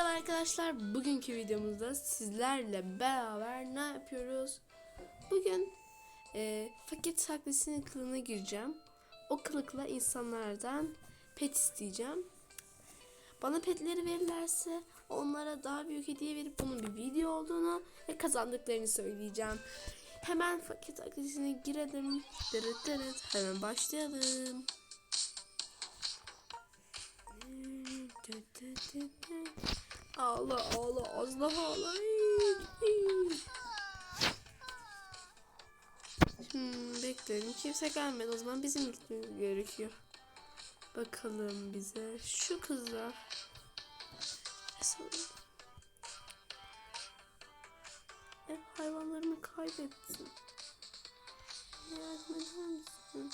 Merhaba arkadaşlar. Bugünkü videomuzda sizlerle beraber ne yapıyoruz? Bugün e, fakir taklitinin kılığına gireceğim. O kılıkla insanlardan pet isteyeceğim. Bana petleri verirlerse onlara daha büyük hediye verip bunun bir video olduğunu ve kazandıklarını söyleyeceğim. Hemen fakir taklitine girelim. Dırıt dırıt. Hemen başlayalım. Ağla ağla az daha ağla. Hmm, bekledim. Kimse gelmedi. O zaman bizim gitmemiz gerekiyor. Bakalım bize. Şu kızlar. Ev hayvanlarımı kaybettim. Yardım eder misin?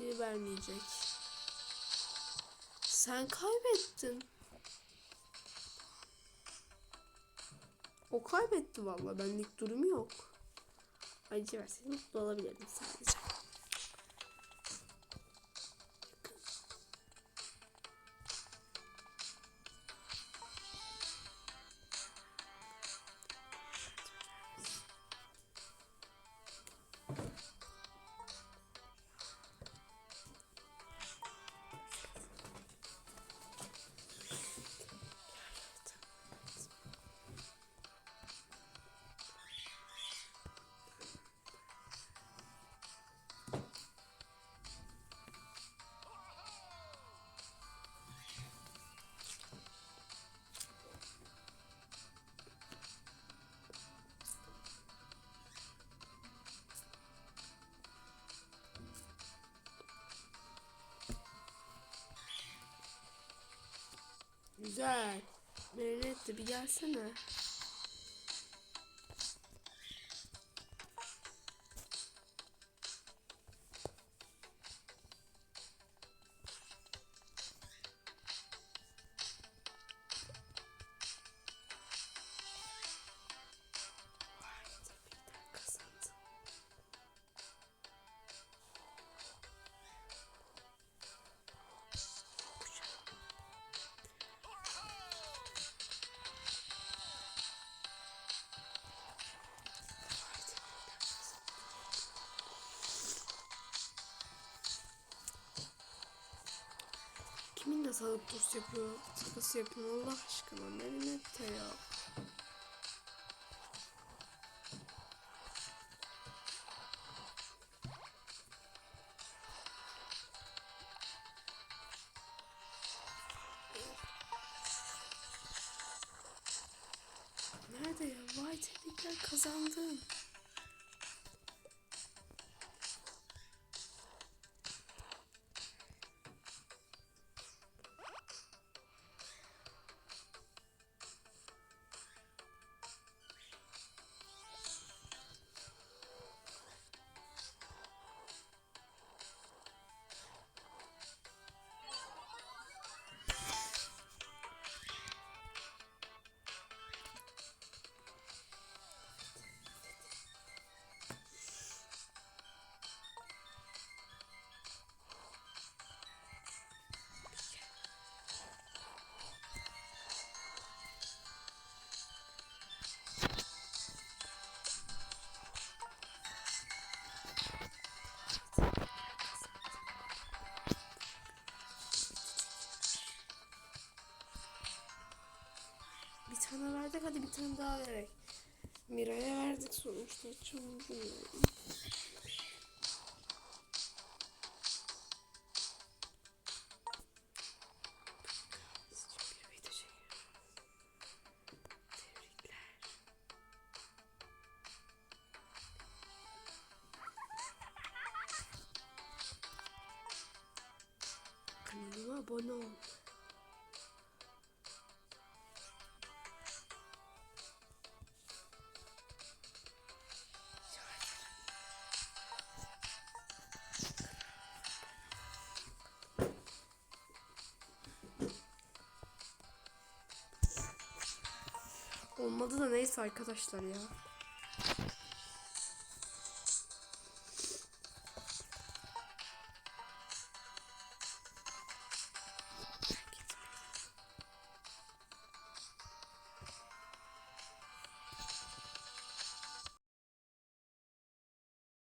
Ayıcığı vermeyecek. Sen kaybettin. O kaybetti valla. Benlik durum yok. Ayıcı verseydim mutlu olabilirdim sadece. Güzel. Merinet bir gelsene. Kiminle salıp dost yapıyor, takısı yapıyor Allah aşkına Merinet de ya. Nerede ya? Vay tebrikler kazandın. Verdik hadi bir tane daha vererek. Mira'ya verdik sonuçta. Kanalıma abone ol. Olmadı da neyse arkadaşlar ya.